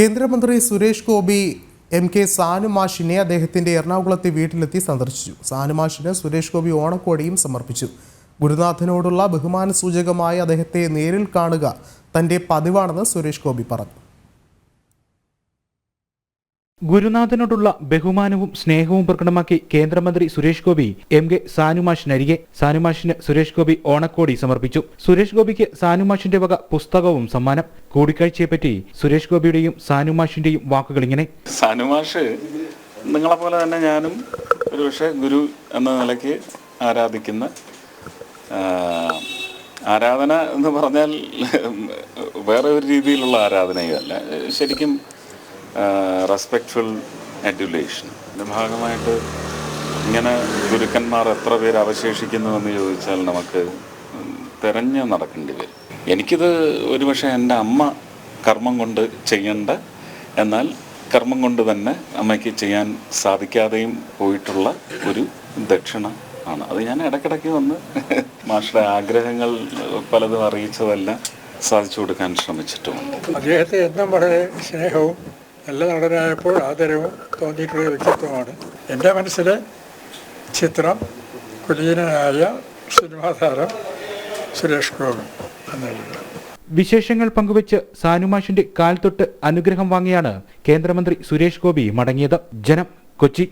കേന്ദ്രമന്ത്രി Suresh Gopi M K സാനുമാഷിനെ അദ്ദേഹത്തിന്റെ എറണാകുളത്തെ വീട്ടിലെത്തി സന്ദർശിച്ചു. സാനുമാഷിന് സുരേഷ് ഗോപി ഓണക്കോടിയും സമർപ്പിച്ചു. ഗുരുനാഥനോടുള്ള ബഹുമാന സൂചകമായി അദ്ദേഹത്തെ നേരിൽ കാണുക തന്റെ പതിവാണെന്ന് സുരേഷ് ഗോപി പറഞ്ഞു. ഗുരുനാഥനോടുള്ള ബഹുമാനവും സ്നേഹവും പ്രകടമാക്കി കേന്ദ്രമന്ത്രി സുരേഷ് ഗോപി എം കെ സാനുമാഷിനരികെ സാനുമാഷിന് സുരേഷ് ഗോപി ഓണക്കോടി സമർപ്പിച്ചു. സുരേഷ് ഗോപിക്ക് സാനുമാഷിന്റെ വക പുസ്തകവും സമ്മാനം. കൂടിക്കാഴ്ചയെപ്പറ്റി സുരേഷ് ഗോപിയുടെയും സാനുമാഷിന്റെയും വാക്കുകൾ ഇങ്ങനെ. സാനുമാഷ് നിങ്ങളെ പോലെ തന്നെ ഞാനും ഒരുപക്ഷെ ഗുരു എന്ന നിലയ്ക്ക് ആരാധിക്കുന്ന ആരാധന എന്ന് പറഞ്ഞാൽ വേറെ ഒരു രീതിയിലുള്ള ആരാധനയല്ല. ശരിക്കും റെസ്പെക്റ്റ്ഫുൾ അഡ്യുലേഷൻ ഇതിന്റെ ഭാഗമായിട്ട് ഇങ്ങനെ ഗുരുക്കന്മാർ എത്ര പേര് അവശേഷിക്കുന്നുവെന്ന് ചോദിച്ചാൽ നമുക്ക് തിരഞ്ഞ് നടക്കേണ്ടി വരും. എനിക്കിത് ഒരുപക്ഷെ എന്റെ അമ്മ കർമ്മം കൊണ്ട് ചെയ്യേണ്ട എന്നാൽ കർമ്മം കൊണ്ട് തന്നെ അമ്മയ്ക്ക് ചെയ്യാൻ സാധിക്കാതെയും പോയിട്ടുള്ള ഒരു ദക്ഷിണ ആണ്. അത് ഞാൻ ഇടയ്ക്കിടയ്ക്ക് വന്ന് മാഷയുടെ ആഗ്രഹങ്ങൾ പലതും അറിയിച്ചതെല്ലാം സാധിച്ചു കൊടുക്കാൻ ശ്രമിച്ചിട്ടുമുണ്ട്. അദ്ദേഹത്തെ എന്നും വളരെ സ്നേഹവും നല്ല നടനായപ്പോൾ ആദരവും തോന്നിയിട്ടുള്ള വ്യക്തിത്വമാണ്. എന്റെ മനസ്സിലെ ചിത്രം കുലീനനായ സിനിമാ താരം സുരേഷ് ഗോപി എന്നുള്ളത് വിശേഷങ്ങൾ പങ്കുവച്ച് സാനുമാഷിന്റെ കാൽ തൊട്ട് അനുഗ്രഹം വാങ്ങിയാണ് കേന്ദ്രമന്ത്രി സുരേഷ് ഗോപി മടങ്ങിയത്. ജനം കൊച്ചി.